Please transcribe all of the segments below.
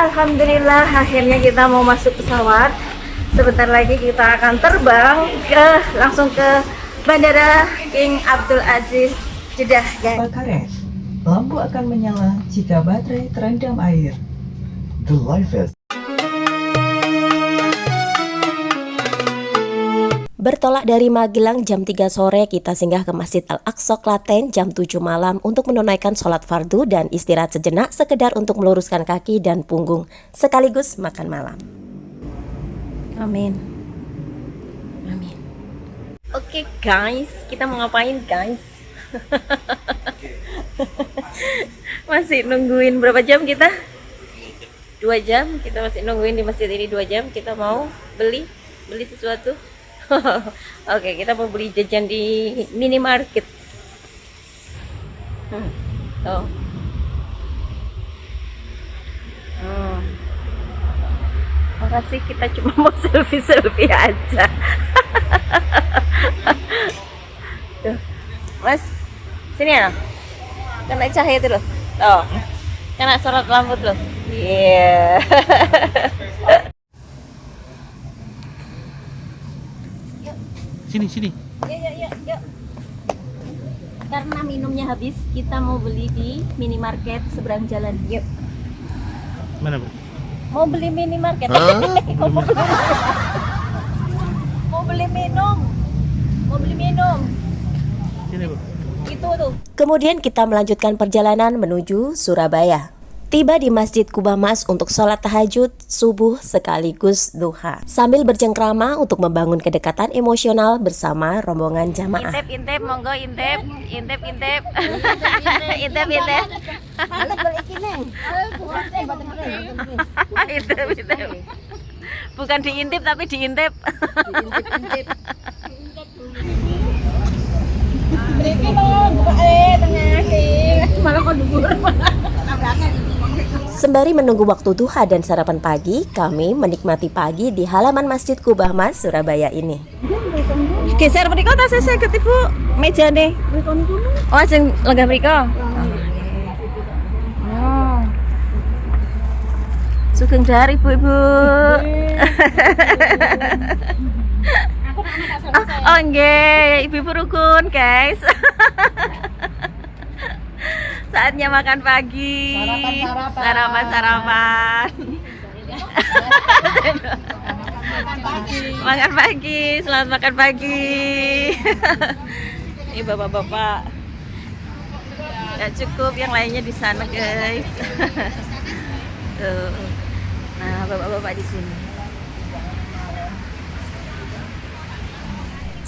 Alhamdulillah akhirnya kita mau masuk pesawat. Sebentar lagi kita akan terbang ke langsung ke Bandara King Abdul Aziz Jeddah, guys. Lampu akan menyala jika baterai terendam air. The life Bertolak dari Magelang jam 3 sore, kita singgah ke Masjid Al-Aqsa Klaten jam 7 malam untuk menunaikan sholat fardu dan istirahat sejenak sekedar untuk meluruskan kaki dan punggung, sekaligus makan malam. Amin. Amin. Oke guys, kita mau ngapain guys? masih nungguin berapa jam kita? Dua jam, kita masih nungguin di masjid ini dua jam. Kita mau beli beli sesuatu. Oke, kita mau beli jajan di minimarket. Hmm, tuh. Hmm. Makasih kita cuma mau selfie-selfie aja. Tuh. Mas, sini ya. Kena cahaya itu loh. Tuh. Kena sorot lampu tuh. Iya. Sini, sini. Yuk, yuk, yuk, yuk. Karena minumnya habis, kita mau beli di minimarket seberang jalan. Yuk. Mana, Bu? Mau beli minimarket. mau, beli... mau beli minum. Mau beli minum. Sini, Bu. Itu tuh. Kemudian kita melanjutkan perjalanan menuju Surabaya. Tiba di Masjid Kubah Mas untuk sholat tahajud, subuh sekaligus duha. Sambil bercengkrama untuk membangun kedekatan emosional bersama rombongan jamaah. Intep, intep, monggo intep, intep, intep, intep, intep. intep, intep. Bukan diintip tapi diintip. Sembari menunggu waktu duha dan sarapan pagi, kami menikmati pagi di halaman Masjid Kubah Mas, Surabaya ini. Geser mriko ta saya ke ibu meja nih. Oh, sing lenggah mriko. Oh. Sugeng dari ibu-ibu. Oh, oh nggih, ibu-ibu rukun, guys. Saatnya makan pagi. Sarapan, sarapan. makan pagi, selamat makan pagi. Ini bapak-bapak. Ya cukup, yang lainnya di sana, guys. Tuh. Nah, bapak-bapak di sini.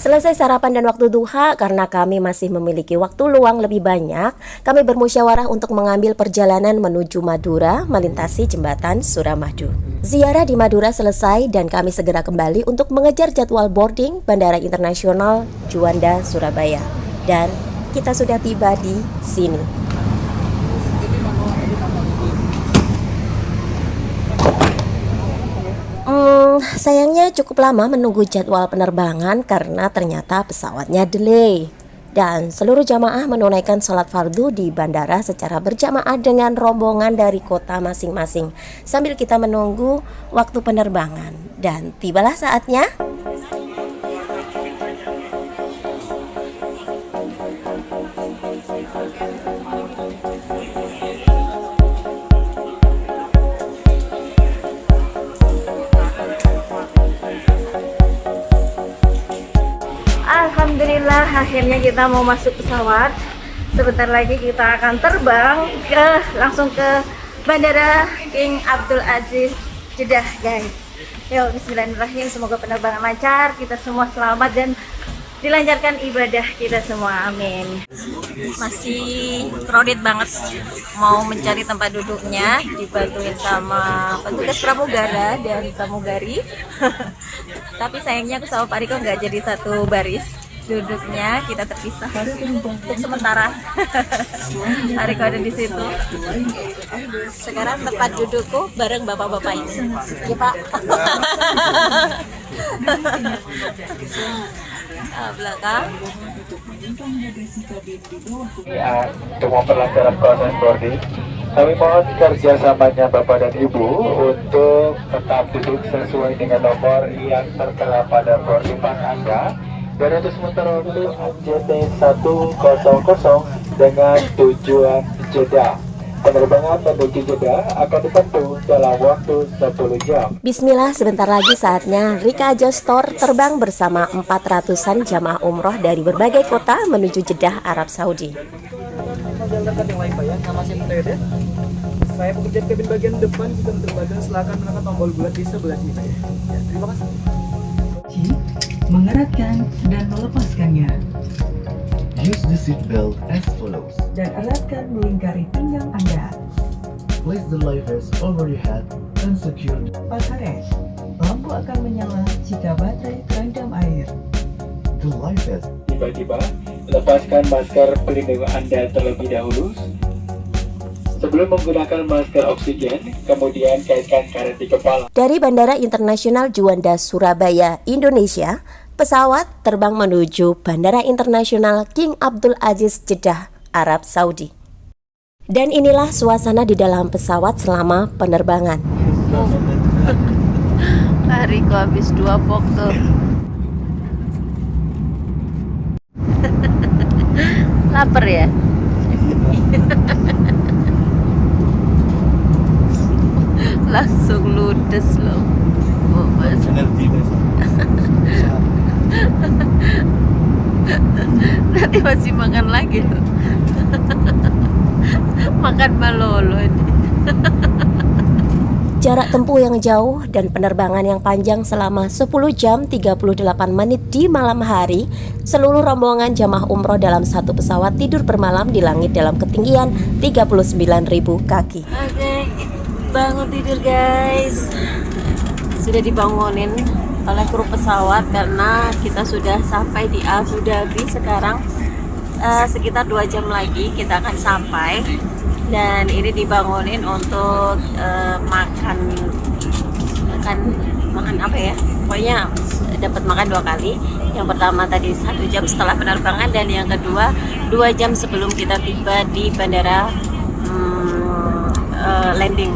Selesai sarapan dan waktu duha, karena kami masih memiliki waktu luang lebih banyak, kami bermusyawarah untuk mengambil perjalanan menuju Madura melintasi jembatan Suramadu. Ziarah di Madura selesai dan kami segera kembali untuk mengejar jadwal boarding Bandara Internasional Juanda, Surabaya. Dan kita sudah tiba di sini. Hmm, sayangnya cukup lama menunggu jadwal penerbangan karena ternyata pesawatnya delay. Dan seluruh jamaah menunaikan sholat fardu di bandara secara berjamaah dengan rombongan dari kota masing-masing sambil kita menunggu waktu penerbangan. Dan tibalah saatnya. Akhirnya kita mau masuk pesawat. Sebentar lagi kita akan terbang ke langsung ke Bandara King Abdul Aziz Jeddah, guys. Yuk, Bismillahirrahmanirrahim. Semoga penerbangan lancar, kita semua selamat dan dilancarkan ibadah kita semua. Amin. Masih crowded banget. Mau mencari tempat duduknya, dibantuin sama petugas pramugara dan pramugari. Tapi sayangnya aku sama Pak Riko nggak jadi satu baris duduknya kita terpisah untuk sementara. Riko ada di situ. Sekarang tempat dudukku bareng bapak-bapak ini. Ya Pak. Ah, belakang. Ya, untuk memperlancar proses boarding Kami mohon kerjasamanya Bapak dan Ibu untuk tetap duduk sesuai dengan nomor yang tertera pada boarding pass Anda. Dan untuk sementara waktu AJT 100 dengan tujuan Jeddah. Penerbangan menuju Jeddah akan ditempuh dalam waktu 10 jam. Bismillah, sebentar lagi saatnya Rika Store terbang bersama 400-an jamaah umroh dari berbagai kota menuju Jeddah, Arab Saudi. Ya, saya pekerja kabin bagian depan sistem terbang. Silakan menekan tombol bulat di sebelah sini ya terima kasih. Mengeratkan dan melepaskannya, Use the seat belt as follows. dan eratkan melingkari pinggang Anda. Place the life vest over your head and secure Pakai, lampu akan menyala jika baterai terendam air. the life vest. Tiba-tiba, lepaskan masker pelindung Anda terlebih dahulu. Sebelum menggunakan masker oksigen, kemudian kaitkan karet di kepala. Dari Bandara Internasional Juanda, Surabaya, Indonesia, pesawat terbang menuju Bandara Internasional King Abdul Aziz Jeddah, Arab Saudi. Dan inilah suasana di dalam pesawat selama penerbangan. Hariku habis dua pok tuh. Lapar ya? Langsung ludes loh. Oh, Mas. Nanti masih makan lagi makan malolo ini. Jarak tempuh yang jauh dan penerbangan yang panjang selama 10 jam 38 menit di malam hari, seluruh rombongan jamaah umroh dalam satu pesawat tidur bermalam di langit dalam ketinggian 39.000 kaki. Oke, bangun tidur guys. Sudah dibangunin oleh kru pesawat karena kita sudah sampai di Abu Dhabi sekarang. Eh, sekitar dua jam lagi kita akan sampai. Dan ini dibangunin untuk eh, makan makan makan apa ya? Pokoknya dapat makan dua kali. Yang pertama tadi satu jam setelah penerbangan dan yang kedua dua jam sebelum kita tiba di bandara hmm, eh, landing.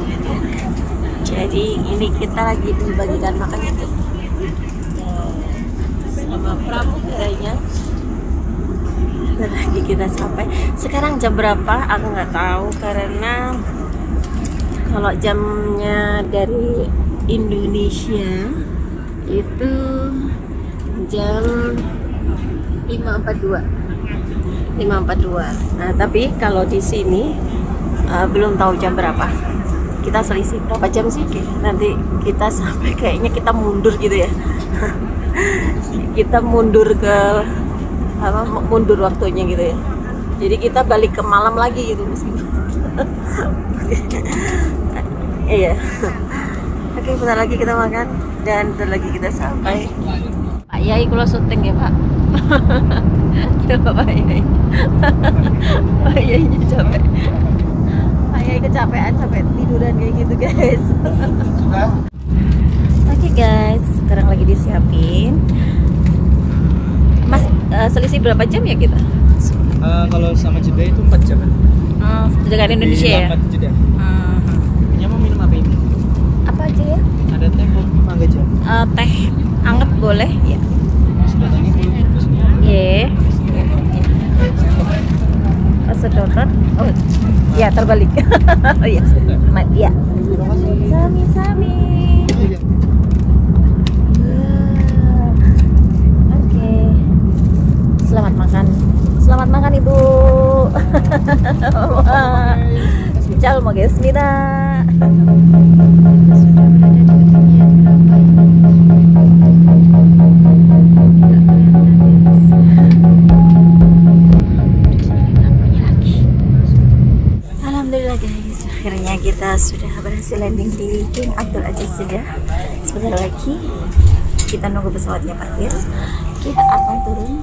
Jadi ini kita lagi dibagikan makan itu sama pramugaranya lagi kita sampai. Sekarang jam berapa? Aku nggak tahu karena kalau jamnya dari Indonesia itu jam 5.42 5.42 nah tapi kalau di sini eh, belum tahu jam berapa. Kita selisih berapa jam sih? Nanti kita sampai kayaknya kita mundur gitu ya kita mundur ke apa mundur waktunya gitu ya. Jadi kita balik ke malam lagi gitu. Meskipun iya. Oke bentar lagi kita makan dan bentar lagi kita sampai. Pak Yai kalau syuting ya Pak? Coba Pak Yai. Pak Yai capek. Pak Yai kecapean sampai tiduran kayak gitu guys. Oke guys, sekarang lagi disiapin Eh, selisih berapa jam ya kita? Eh, kalau sama jeda itu 4 jam. Hmm, dengan Indonesia ya? Jeda. Hmm. Punya mau minum apa ini? Apa aja ya? Ada teh kopi mangga jam. Eh, teh anget boleh ya? Sedotannya. Iya. Oh, sedotan. Oh, ya terbalik. oh iya. Ma- Iya. Sami Selamat makan. Selamat makan Ibu. Ciao, mau guys, Mina. Sudah berada di ketinggian berapa ini? Alhamdulillah guys, akhirnya kita sudah berhasil landing di King Abdul Aziz Jeddah. Sebentar lagi kita nunggu pesawatnya parkir. Kita akan turun.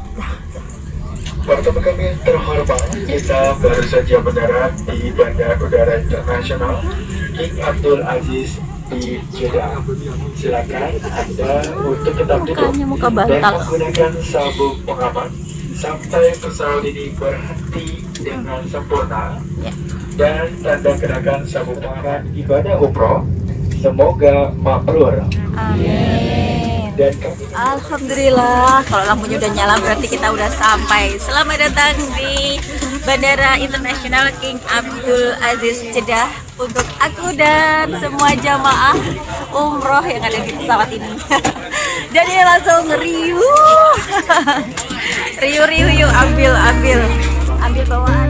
Waktu kami yang terhormat, kita baru saja mendarat di Bandara Udara Internasional King Abdul Aziz di Jeddah. Silakan Anda untuk tetap duduk muka dan menggunakan sabuk pengaman sampai pesawat ini berhenti dengan sempurna. Ya. dan tanda gerakan sabuk pengaman ibadah umroh. Semoga mabrur. Amin. Alhamdulillah, kalau lampunya udah nyala berarti kita udah sampai. Selamat datang di Bandara Internasional King Abdul Aziz Jeddah untuk aku dan semua jamaah umroh yang ada di pesawat ini. ini langsung riuh, riuh riuh yuk ambil ambil ambil bawaan.